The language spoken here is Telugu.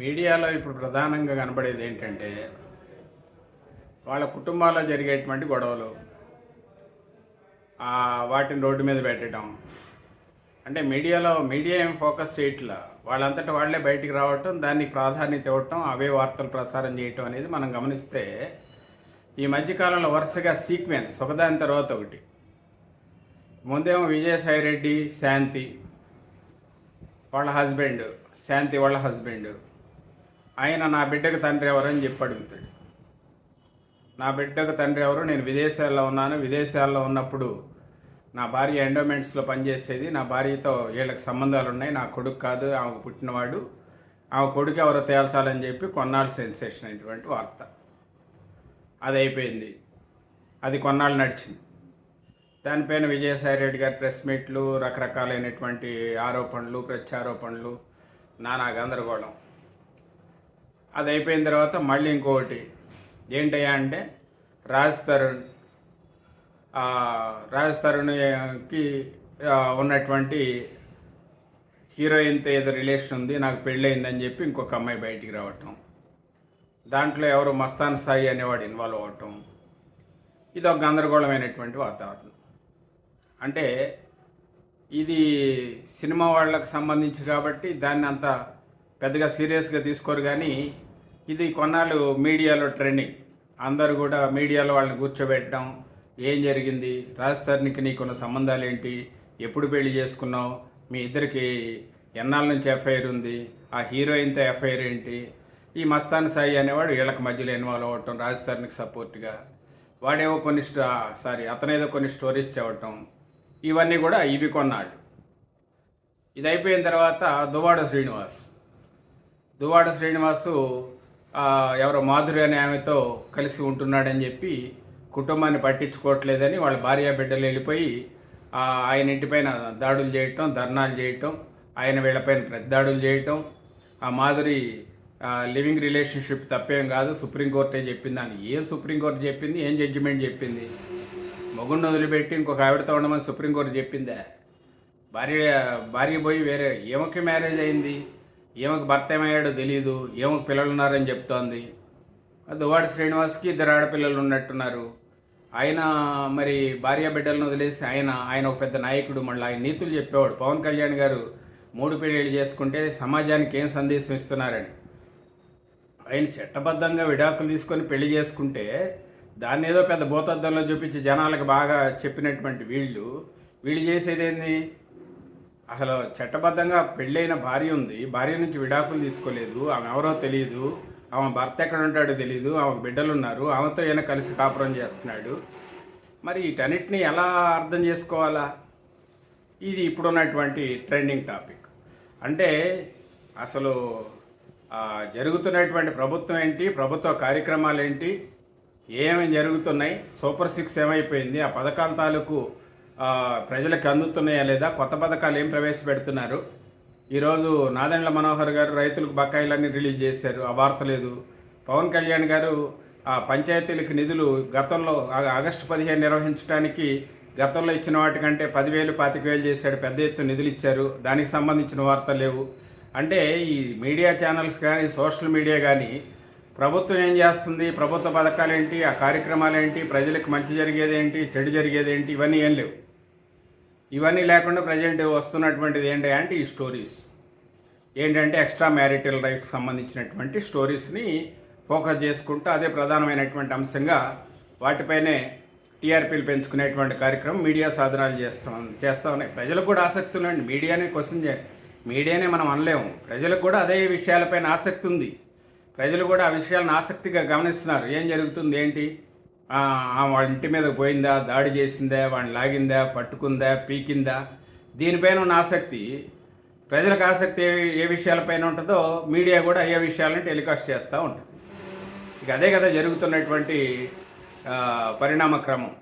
మీడియాలో ఇప్పుడు ప్రధానంగా కనబడేది ఏంటంటే వాళ్ళ కుటుంబాల్లో జరిగేటువంటి గొడవలు వాటిని రోడ్డు మీద పెట్టడం. అంటే మీడియాలో మీడియా ఏం ఫోకస్ చేయట్లా? వాళ్ళంతటా వాళ్ళే బయటికి రావటం దానికి ప్రాధాన్యత ఇవ్వటం అవే వార్తలు ప్రసారం చేయటం అనేది మనం గమనిస్తే ఈ మధ్యకాలంలో వరుసగా సీక్వెన్స్ ఒకదాని తర్వాత ఒకటి. ముందేమో విజయసాయి రెడ్డి శాంతి వాళ్ళ హస్బెండ్ శాంతి వాళ్ళ హస్బెండ్. ఆయన నా బిడ్డకు తండ్రి ఎవరని చెప్పి అడుగుతాడు. నా బిడ్డకు తండ్రి ఎవరు? నేను విదేశాల్లో ఉన్నాను. విదేశాల్లో ఉన్నప్పుడు నా భార్య ఎండోమెంట్స్లో పనిచేసేది. నా భార్యతో వీళ్ళకి సంబంధాలు ఉన్నాయి. నా కొడుకు కాదు ఆమెకు పుట్టినవాడు. ఆమె కొడుకు ఎవరో తేల్చాలని చెప్పి కొన్నాళ్ళు సెన్సేషన్ అయినటువంటి వార్త. అది అయిపోయింది. అది కొన్నాళ్ళు నడిచింది. దానిపైన విజయసాయి రెడ్డి గారి ప్రెస్ మీట్లు రకరకాలైనటువంటి ఆరోపణలు ప్రత్యారోపణలు నానా గందరగోళం. అది అయిపోయిన తర్వాత మళ్ళీ ఇంకొకటి ఏంటయ్యా అంటే రాజ్ తరుణ్ రాజ్ తరుణ్కి ఉన్నటువంటి హీరోయిన్తో ఏదో రిలేషన్ ఉంది నాకు పెళ్ళయిందని చెప్పి ఇంకొక అమ్మాయి బయటికి రావటం. దాంట్లో ఎవరు మస్తాన్ సాయి అనేవాడు ఇన్వాల్వ్ అవ్వటం. ఇది ఒక గందరగోళమైనటువంటి వాతావరణం. అంటే ఇది సినిమా వాళ్ళకు సంబంధించి కాబట్టి దాన్ని అంత పెద్దగా సీరియస్గా తీసుకోరు కానీ ఇది కొన్నాళ్ళు మీడియాలో ట్రెండింగ్. అందరు కూడా మీడియాలో వాళ్ళని కూర్చోబెట్టడం ఏం జరిగింది రాజధానికి నీకున్న సంబంధాలు ఏంటి ఎప్పుడు పెళ్ళి చేసుకున్నావు మీ ఇద్దరికి ఎన్నాళ్ళ నుంచి ఎఫ్ఐఆర్ ఉంది ఆ హీరోయిన్తో ఎఫ్ఐఆర్ ఏంటి ఈ మస్తాన్ సాయి అనేవాడు వీళ్ళకి మధ్యలో ఇన్వాల్వ్ అవ్వటం రాజధానికి సపోర్ట్గా. వాడేవో కొన్ని సారీ అతనేదో కొన్ని స్టోరీస్ చెప్పటం ఇవన్నీ కూడా ఇవి కొన్నాడు ఇది అయిపోయిన తర్వాత దువాడ శ్రీనివాస్. దువాడ శ్రీనివాసు ఎవరో మాధురి అనే ఆమెతో కలిసి ఉంటున్నాడని చెప్పి కుటుంబాన్ని పట్టించుకోవట్లేదని వాళ్ళ భార్య బిడ్డలు వెళ్ళిపోయి ఆయన ఇంటిపైన దాడులు చేయటం ధర్నాలు చేయటం ఆయన వీళ్ళపైన పెద్ద దాడులు చేయటం ఆ మాధురి లివింగ్ రిలేషన్షిప్ తప్పేం కాదు సుప్రీంకోర్టే చెప్పింది. అని ఏం సుప్రీంకోర్టు చెప్పింది ఏం జడ్జిమెంట్ చెప్పింది? మొగుడిని వదిలిపెట్టి ఇంకొక ఆవిడతో ఉండమని సుప్రీంకోర్టు చెప్పిందా? భార్య భార్య పోయి వేరే ఏమకి మ్యారేజ్ అయింది? ఏమకి భర్త ఏమయ్యాడో తెలియదు ఏమకి పిల్లలు ఉన్నారని చెప్తోంది. దువాడి శ్రీనివాస్కి ఇద్దరు ఆడపిల్లలు ఉన్నట్టున్నారు. ఆయన మరి భార్య బిడ్డలను వదిలేసి ఆయన ఆయన ఒక పెద్ద నాయకుడు మళ్ళీ ఆయన నీతులు చెప్పేవాడు. పవన్ కళ్యాణ్ గారు మూడు పెళ్ళిళ్ళు చేసుకుంటే సమాజానికి ఏం సందేశం ఇస్తున్నారని. ఆయన చట్టబద్ధంగా విడాకులు తీసుకొని పెళ్ళి చేసుకుంటే దాన్ని ఏదో పెద్ద భూతద్దంలో చూపించి జనాలకు బాగా చెప్పినటువంటి వీళ్ళు. వీళ్ళు చేసేది ఏంది అసలు చట్టబద్ధంగా పెళ్ళైన భార్య ఉంది. భార్య నుంచి విడాకులు తీసుకోలేదు. ఆమె ఎవరో తెలియదు ఆమె భర్త ఎక్కడ ఉంటాడో తెలియదు ఆమె బిడ్డలు ఉన్నారు ఆమెతో ఈయన కలిసి కాపురం చేస్తున్నాడు. మరి వీటన్నిటిని ఎలా అర్థం చేసుకోవాలా? ఇది ఇప్పుడున్నటువంటి ట్రెండింగ్ టాపిక్. అంటే అసలు జరుగుతున్నటువంటి ప్రభుత్వం ఏంటి? ప్రభుత్వ కార్యక్రమాలు ఏంటి? ఏమేమి జరుగుతున్నాయి? సూపర్ సిక్స్ ఏమైపోయింది? ఆ పథకాల తాలూకు ప్రజలకు అందుతున్నాయా లేదా? కొత్త పథకాలు ఏం ప్రవేశపెడుతున్నారు? ఈరోజు నాదెండ్ల మనోహర్ గారు రైతులకు బకాయిలన్నీ రిలీజ్ చేశారు. ఆ వార్త లేదు. పవన్ కళ్యాణ్ గారు ఆ పంచాయతీలకు నిధులు గతంలో ఆగస్టు పదిహేను నిర్వహించడానికి గతంలో ఇచ్చిన వాటికంటే పదివేలు పాతిక వేలు చేశాడు. పెద్ద ఎత్తున నిధులు ఇచ్చారు. దానికి సంబంధించిన వార్తలు లేవు. అంటే ఈ మీడియా ఛానల్స్ కానీ సోషల్ మీడియా కానీ ప్రభుత్వం ఏం చేస్తుంది? ప్రభుత్వ పథకాలు ఏంటి ఆ కార్యక్రమాలు ఏంటి ప్రజలకు మంచి జరిగేది ఏంటి చెడు జరిగేది ఏంటి ఇవన్నీ ఏం లేవు. ఇవన్నీ లేకుండా ప్రజెంట్ వస్తున్నటువంటిది ఏంటి అంటే ఈ స్టోరీస్. ఏంటంటే ఎక్స్ట్రా మ్యారిటల్ లైఫ్కి సంబంధించినటువంటి స్టోరీస్ని ఫోకస్ చేసుకుంటూ అదే ప్రధానమైనటువంటి అంశంగా వాటిపైనే టీఆర్పీలు పెంచుకునేటువంటి కార్యక్రమం మీడియా సాధనాలు చేస్తాం చేస్తూ ఉన్నాయి. ప్రజలకు కూడా ఆసక్తి ఉందండి. మీడియానే క్వశ్చన్ చే మీడియానే మనం అనలేము. ప్రజలకు కూడా అదే విషయాలపైన ఆసక్తి ఉంది. ప్రజలు కూడా ఆ విషయాలను ఆసక్తిగా గమనిస్తున్నారు. ఏం జరుగుతుంది ఏంటి? వాళ్ళ ఇంటి మీద పోయిందా దాడి చేసిందా వాడిని లాగిందా పట్టుకుందా పీకిందా? దీనిపైన ఉన్న ఆసక్తి ప్రజలకు ఆసక్తి ఏ విషయాలపైన ఉంటుందో మీడియా కూడా ఏ విషయాలను టెలికాస్ట్ చేస్తూ ఉంటుంది. ఇక అదే కదా జరుగుతున్నటువంటి పరిణామ క్రమం